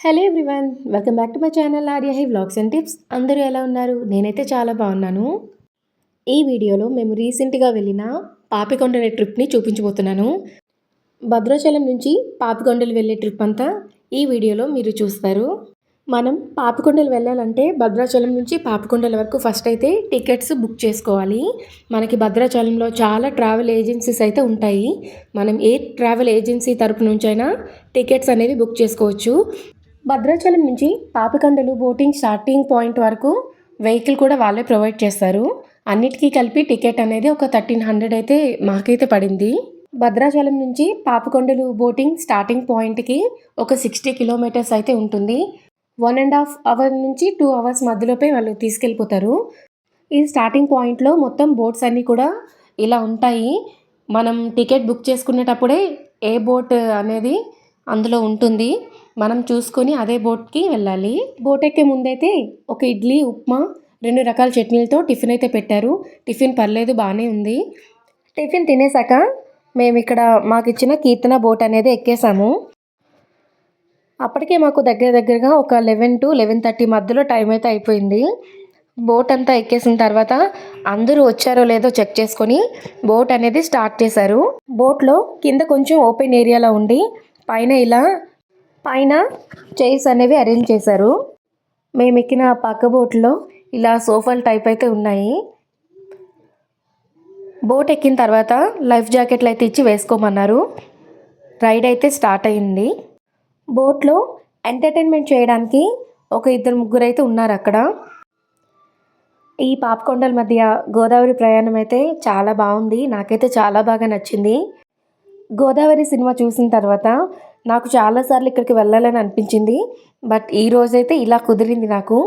Hello everyone welcome back to my channel Arya hi vlogs and tips అందరూ ఎలా ఉన్నారు? నేనైతే చాలా బాగున్నాను. ఈ వీడియోలో మేము రీసెంట్గా వెళ్ళిన పాపికొండల ట్రిప్ని చూపించబోతున్నాను. భద్రాచలం నుంచి పాపికొండలు వెళ్ళే ట్రిప్ అంతా ఈ వీడియోలో మీరు చూస్తారు. మనం పాపికొండలు వెళ్ళాలంటే భద్రాచలం నుంచి పాపికొండల వరకు ఫస్ట్ అయితే టికెట్స్ బుక్ చేసుకోవాలి. మనకి భద్రాచలంలో చాలా ట్రావెల్ ఏజెన్సీస్ అయితే ఉంటాయి. మనం ఏ ట్రావెల్ ఏజెన్సీ తరపు నుంచైనా టికెట్స్ అనేవి బుక్ చేసుకోవచ్చు. భద్రాచలం నుంచి పాపికొండలు బోటింగ్ స్టార్టింగ్ పాయింట్ వరకు వెహికల్ కూడా వాళ్ళే ప్రొవైడ్ చేస్తారు. అన్నిటికీ కలిపి టికెట్ అనేది ఒక థర్టీన్ హండ్రెడ్ అయితే మాకైతే పడింది. భద్రాచలం నుంచి పాపకొండలు బోటింగ్ స్టార్టింగ్ పాయింట్కి ఒక సిక్స్టీ కిలోమీటర్స్ అయితే ఉంటుంది. వన్ అండ్ హాఫ్ అవర్ నుంచి టూ అవర్స్ మధ్యలోపే వాళ్ళు తీసుకెళ్ళిపోతారు. ఈ స్టార్టింగ్ పాయింట్లో మొత్తం బోట్స్ అన్నీ కూడా ఇలా ఉంటాయి. మనం టికెట్ బుక్ చేసుకునేటప్పుడే ఏ బోట్ అనేది అందులో ఉంటుంది. మనం చూసుకొని అదే బోట్కి వెళ్ళాలి. బోట్ ఎక్కే ముందైతే ఒక ఇడ్లీ ఉప్మా రెండు రకాల చట్నీలతో టిఫిన్ అయితే పెట్టారు. టిఫిన్ పర్లేదు బాగానే ఉంది. టిఫిన్ తినేసాక మేము ఇక్కడ మాకు ఇచ్చిన కీర్తన బోట్ అనేది ఎక్కేసాము. అప్పటికే మాకు దగ్గర దగ్గరగా ఒక లెవెన్ టు లెవెన్ థర్టీ మధ్యలో టైం అయితే అయిపోయింది. బోట్ అంతా ఎక్కేసిన తర్వాత అందరూ వచ్చారో లేదో చెక్ చేసుకొని బోట్ అనేది స్టార్ట్ చేశారు. బోట్లో కింద కొంచెం ఓపెన్ ఏరియాలో ఉండి పైన ఇలా పైన చైర్స్ అనేవి అరేంజ్ చేశారు. మేము ఎక్కిన పక్క బోట్లో ఇలా సోఫాలు టైప్ అయితే ఉన్నాయి. బోట్ ఎక్కిన తర్వాత లైఫ్ జాకెట్లు అయితే ఇచ్చి వేసుకోమన్నారు. రైడ్ అయితే స్టార్ట్ అయింది. బోట్లో ఎంటర్టైన్మెంట్ చేయడానికి ఒక ఇద్దరు ముగ్గురు అయితే ఉన్నారు అక్కడ. ఈ పాపకొండల మధ్య గోదావరి ప్రయాణం అయితే చాలా బాగుంది. నాకైతే చాలా బాగా నచ్చింది. గోదావరి సినిమా చూసిన తర్వాత నాకు చాలాసార్లు ఇక్కడికి వెళ్ళాలని అనిపించింది. బట్ ఈ రోజైతే ఇలా కుదిరింది నాకు.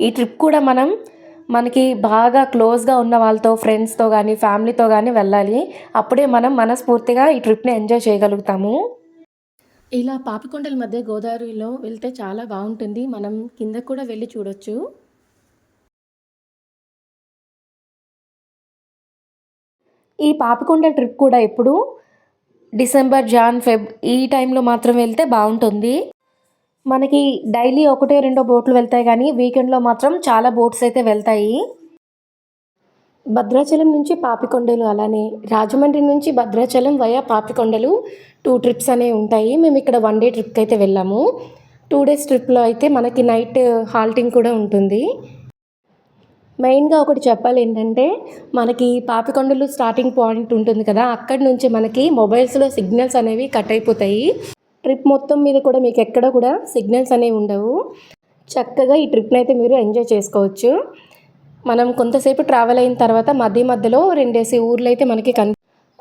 ఈ ట్రిప్ కూడా మనం మనకి బాగా క్లోజ్గా ఉన్న వాళ్ళతో ఫ్రెండ్స్తో కానీ ఫ్యామిలీతో కానీ వెళ్ళాలి. అప్పుడే మనం మనస్ఫూర్తిగా ఈ ట్రిప్ని ఎంజాయ్ చేయగలుగుతాము. ఇలా పాపికొండల మధ్య గోదావరిలో వెళ్తే చాలా బాగుంటుంది. మనం కింద కూడా వెళ్ళి చూడొచ్చు. ఈ పాపికొండ ట్రిప్ కూడా ఎప్పుడు డిసెంబర్ జాన్ ఫెబ్ ఈ టైంలో మాత్రం వెళ్తే బాగుంటుంది. మనకి డైలీ ఒకటే రెండో బోట్లు వెళ్తాయి కానీ వీకెండ్లో మాత్రం చాలా బోట్స్ అయితే వెళ్తాయి. భద్రాచలం నుంచి పాపికొండలు అలానే రాజమండ్రి నుంచి Bhadrachalam via Papikondalu two trips అనేవి ఉంటాయి. మేము ఇక్కడ వన్ డే ట్రిప్కి అయితే వెళ్ళాము. టూ డేస్ ట్రిప్లో అయితే మనకి నైట్ హాల్టింగ్ కూడా ఉంటుంది. మెయిన్గా ఒకటి చెప్పాలి ఏంటంటే మనకి పాపికొండలు స్టార్టింగ్ పాయింట్ ఉంటుంది కదా అక్కడి నుంచి మనకి మొబైల్స్లో సిగ్నల్స్ అనేవి కట్ అయిపోతాయి. ట్రిప్ మొత్తం మీద కూడా మీకు ఎక్కడ కూడా సిగ్నల్స్ అనేవి ఉండవు. చక్కగా ఈ ట్రిప్ని అయితే మీరు ఎంజాయ్ చేసుకోవచ్చు. మనం కొంతసేపు ట్రావెల్ అయిన తర్వాత మధ్య మధ్యలో రెండేసి ఊర్లు అయితే మనకి కన్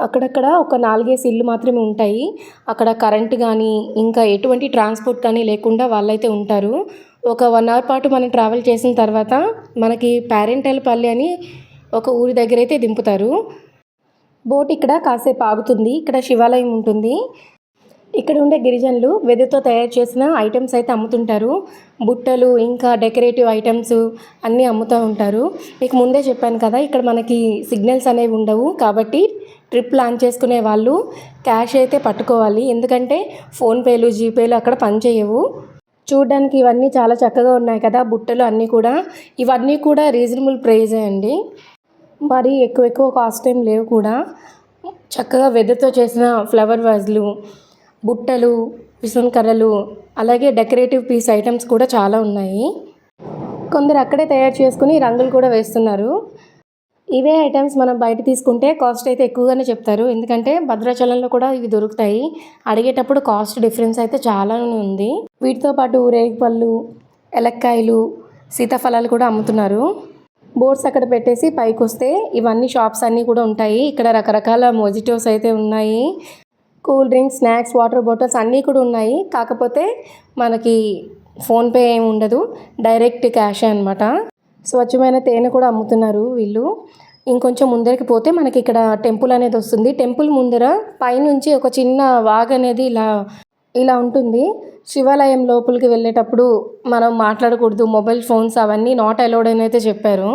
అక్కడక్కడ ఒక నాలుగేసి ఇల్లు మాత్రమే ఉంటాయి. అక్కడ కరెంట్ కానీ ఇంకా ఎటువంటి ట్రాన్స్పోర్ట్ కానీ లేకుండా వాళ్ళైతే ఉంటారు. ఒక వన్ అవర్ పాటు మనం ట్రావెల్ చేసిన తర్వాత మనకి పల్లి అని ఒక ఊరి దగ్గర అయితే దింపుతారు. బోట్ ఇక్కడ కాసేపు ఆగుతుంది. ఇక్కడ శివాలయం ఉంటుంది. ఇక్కడ ఉండే గిరిజనులు వెదుతో తయారు చేసిన ఐటమ్స్ అయితే అమ్ముతుంటారు. బుట్టలు ఇంకా డెకరేటివ్ ఐటమ్స్ అన్నీ అమ్ముతూ ఉంటారు. మీకు ముందే చెప్పాను కదా ఇక్కడ మనకి సిగ్నల్స్ అనేవి ఉండవు. కాబట్టి ట్రిప్ ప్లాన్ చేసుకునే వాళ్ళు క్యాష్ అయితే పట్టుకోవాలి. ఎందుకంటే ఫోన్పేలు జీపేలు అక్కడ పనిచేయవు చూడడానికి ఇవన్నీ చాలా చక్కగా ఉన్నాయి కదా బుట్టలు అన్నీ కూడా. ఇవన్నీ కూడా రీజనబుల్ ప్రైజే అండి. మరి ఎక్కువ ఎక్కువ కాస్ట్ ఏం లేవు కూడా. చక్కగా వెదురుతో చేసిన ఫ్లవర్ వాజ్లు బుట్టలు కర్రలు అలాగే డెకరేటివ్ పీస్ ఐటమ్స్ కూడా చాలా ఉన్నాయి. కొందరు అక్కడే తయారు చేసుకుని రంగులు కూడా వేస్తున్నారు. ఇవే ఐటమ్స్ మనం బయట తీసుకుంటే కాస్ట్ అయితే ఎక్కువగానే చెప్తారు. ఎందుకంటే భద్రాచలంలో కూడా ఇవి దొరుకుతాయి. అడిగేటప్పుడు కాస్ట్ డిఫరెన్స్ అయితే చాలానే ఉంది. వీటితో పాటు రేగిపళ్ళు ఎలక్కాయలు సీతాఫలాలు కూడా అమ్ముతున్నారు. బోర్డ్స్ అక్కడ పెట్టేసి పైకి వస్తే ఇవన్నీ షాప్స్ అన్నీ కూడా ఉంటాయి. ఇక్కడ రకరకాల మొజిటోస్ అయితే ఉన్నాయి. Cool drinks snacks water bottles అన్నీ కూడా ఉన్నాయి. కాకపోతే మనకి ఫోన్పే ఏమి ఉండదు. డైరెక్ట్ క్యాషే అనమాట స్వచ్ఛమైన తేనె కూడా అమ్ముతున్నారు వీళ్ళు. ఇంకొంచెం ముందరికి పోతే మనకి ఇక్కడ టెంపుల్ అనేది వస్తుంది. టెంపుల్ ముందర పైనుంచి ఒక చిన్న వాగ్ అనేది ఇలా ఇలా ఉంటుంది. శివాలయం లోపలికి వెళ్ళేటప్పుడు మనం మాట్లాడకూడదు. మొబైల్ ఫోన్స్ అవన్నీ నాట్ అలౌడ్ అని అయితే చెప్పారు.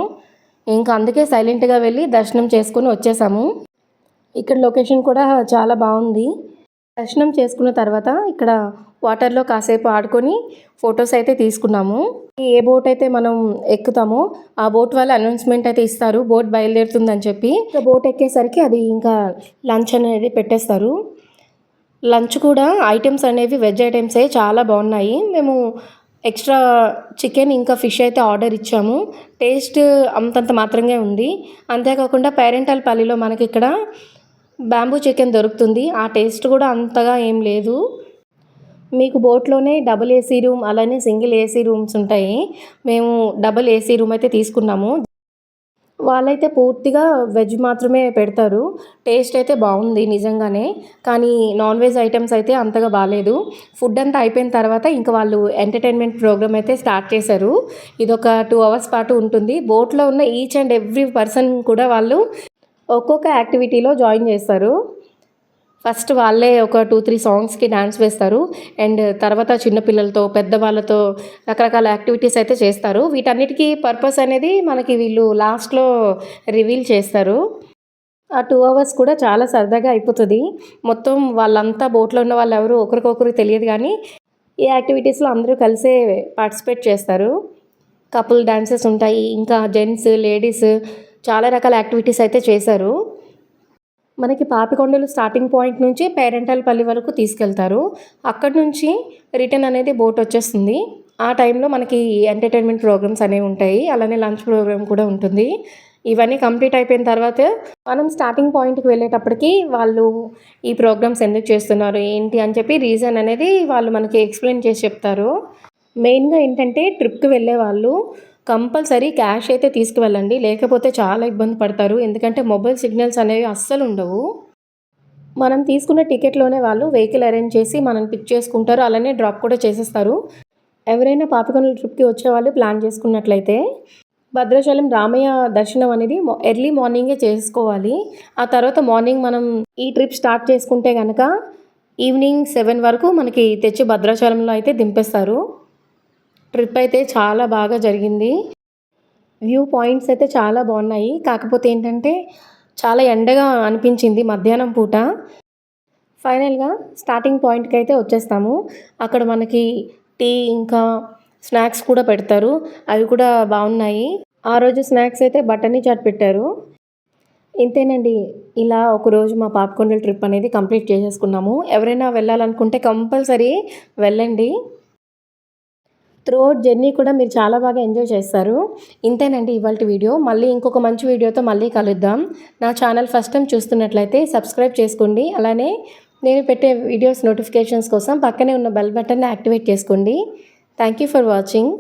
ఇంకా అందుకే సైలెంట్గా వెళ్ళి దర్శనం చేసుకుని వచ్చేసాము. ఇక్కడ లొకేషన్ కూడా చాలా బాగుంది. దర్శనం చేసుకున్న తర్వాత ఇక్కడ వాటర్లో కాసేపు ఆడుకొని ఫొటోస్ అయితే తీసుకున్నాము. ఏ బోట్ అయితే మనం ఎక్కుతామో ఆ బోట్ వాళ్ళు అనౌన్స్మెంట్ అయితే ఇస్తారు. బోట్ బయలుదేరుతుందని చెప్పి ఇంకా బోట్ ఎక్కేసరికి అది ఇంకా లంచ్ అనేది పెట్టేస్తారు. లంచ్ కూడా ఐటమ్స్ అనేవి వెజ్ ఐటమ్సే చాలా బాగున్నాయి. మేము ఎక్స్ట్రా చికెన్ ఇంకా ఫిష్ అయితే ఆర్డర్ ఇచ్చాము. టేస్ట్ అంతంత మాత్రంగా ఉంది. అంతేకాకుండా పేరెంటల్ పల్లిలో మనకి ఇక్కడ బ్యాంబూ చికెన్ దొరుకుతుంది. ఆ టేస్ట్ కూడా అంతగా ఏం లేదు. మీకు బోట్లోనే డబుల్ ఏసీ రూమ్ అలానే సింగిల్ ఏసీ రూమ్స్ ఉంటాయి. మేము డబుల్ ఏసీ రూమ్ అయితే తీసుకున్నాము. వాళ్ళైతే పూర్తిగా వెజ్ మాత్రమే పెడతారు. టేస్ట్ అయితే బాగుంది నిజంగానే. కానీ నాన్ వెజ్ ఐటమ్స్ అయితే అంతగా బాగాలేదు ఫుడ్ అంతా అయిపోయిన తర్వాత ఇంకా వాళ్ళు ఎంటర్టైన్మెంట్ ప్రోగ్రామ్ అయితే స్టార్ట్ చేశారు. ఇది ఒక టూ అవర్స్ పాటు ఉంటుంది. బోట్లో ఉన్న ఈచ్ అండ్ ఎవ్రీ పర్సన్ కూడా వాళ్ళు ఒక్కొక్క యాక్టివిటీలో జాయిన్ చేస్తారు. ఫస్ట్ వాళ్ళే ఒక టూ త్రీ సాంగ్స్కి డ్యాన్స్ వేస్తారు. అండ్ తర్వాత చిన్నపిల్లలతో పెద్దవాళ్ళతో రకరకాల యాక్టివిటీస్ అయితే చేస్తారు. వీటన్నిటికీ పర్పస్ అనేది మనకి వీళ్ళు లాస్ట్లో రివీల్ చేస్తారు. ఆ టూ అవర్స్ కూడా చాలా సరదాగా అయిపోతుంది. మొత్తం వాళ్ళంతా బోట్లో ఉన్న వాళ్ళు ఎవరు ఒకరికొకరు తెలియదు కానీ ఈ యాక్టివిటీస్లో అందరూ కలిసే పార్టిసిపేట్ చేస్తారు. కపుల్ డాన్సెస్ ఉంటాయి. ఇంకా జెంట్స్ లేడీస్ చాలా రకాల యాక్టివిటీస్ అయితే చేశారు. మనకి పాపికొండలు స్టార్టింగ్ పాయింట్ నుంచి పేరెంటల్ పల్లి వరకు తీసుకెళ్తారు. అక్కడ నుంచి రిటర్న్ అనేది బోట్ వచ్చేస్తుంది. ఆ టైంలో మనకి ఎంటర్టైన్మెంట్ ప్రోగ్రామ్స్ అనేవి ఉంటాయి. అలానే లంచ్ ప్రోగ్రామ్ కూడా ఉంటుంది. ఇవన్నీ కంప్లీట్ అయిపోయిన తర్వాత మనం స్టార్టింగ్ పాయింట్కి వెళ్ళేటప్పటికి వాళ్ళు ఈ ప్రోగ్రామ్స్ ఎందుకు చేస్తున్నారు ఏంటి అని చెప్పి రీజన్ అనేది వాళ్ళు మనకి ఎక్స్ప్లెయిన్ చేసి చెప్తారు. మెయిన్గా ఏంటంటే ట్రిప్కి వెళ్ళే వాళ్ళు కంపల్సరీ క్యాష్ అయితే తీసుకువెళ్ళండి. లేకపోతే చాలా ఇబ్బంది పడతారు. ఎందుకంటే మొబైల్ సిగ్నల్స్ అనేవి అస్సలు ఉండవు. మనం తీసుకున్న టికెట్లోనే వాళ్ళు వెహికల్ అరేంజ్ చేసి మనం పిక్ చేసుకుంటారు. అలానే డ్రాప్ కూడా చేసేస్తారు. ఎవరైనా పాపికొండల ట్రిప్కి వచ్చే వాళ్ళు ప్లాన్ చేసుకున్నట్లయితే భద్రాచలం రామయ్య దర్శనం అనేది ఎర్లీ మార్నింగే చేసుకోవాలి. ఆ తర్వాత మార్నింగ్ మనం ఈ ట్రిప్ స్టార్ట్ చేసుకుంటే కనుక ఈవినింగ్ సెవెన్ వరకు మనకి తెచ్చి భద్రాచలంలో అయితే దింపేస్తారు. ట్రిప్ అయితే చాలా బాగా జరిగింది. వ్యూ పాయింట్స్ అయితే చాలా బాగున్నాయి. కాకపోతే ఏంటంటే చాలా ఎండగా అనిపించింది మధ్యాహ్నం పూట. ఫైనల్గా స్టార్టింగ్ పాయింట్కి అయితే వచ్చేస్తాము. అక్కడ మనకి టీ ఇంకా స్నాక్స్ కూడా పెడతారు. అవి కూడా బాగున్నాయి. ఆ రోజు స్నాక్స్ అయితే బటనీ చాట్ పెట్టారు. ఇంతేనండి. ఇలా ఒకరోజు మా పాపకొండల ట్రిప్ అనేది కంప్లీట్ చేసేసుకున్నాము. ఎవరైనా వెళ్ళాలనుకుంటే కంపల్సరీ వెళ్ళండి. త్రూఅవుట్ జర్నీ కూడా మీరు చాలా బాగా ఎంజాయ్ చేస్తారు. ఇంతేనండి ఇవాళ వీడియో. మళ్ళీ ఇంకొక మంచి వీడియోతో మళ్ళీ కలుద్దాం. నా ఛానల్ ఫస్ట్ టైం చూస్తున్నట్లయితే సబ్స్క్రైబ్ చేసుకోండి. అలానే నేను పెట్టే వీడియోస్ నోటిఫికేషన్స్ కోసం పక్కనే ఉన్న బెల్ బటన్ని యాక్టివేట్ చేసుకోండి. Thank you for watching.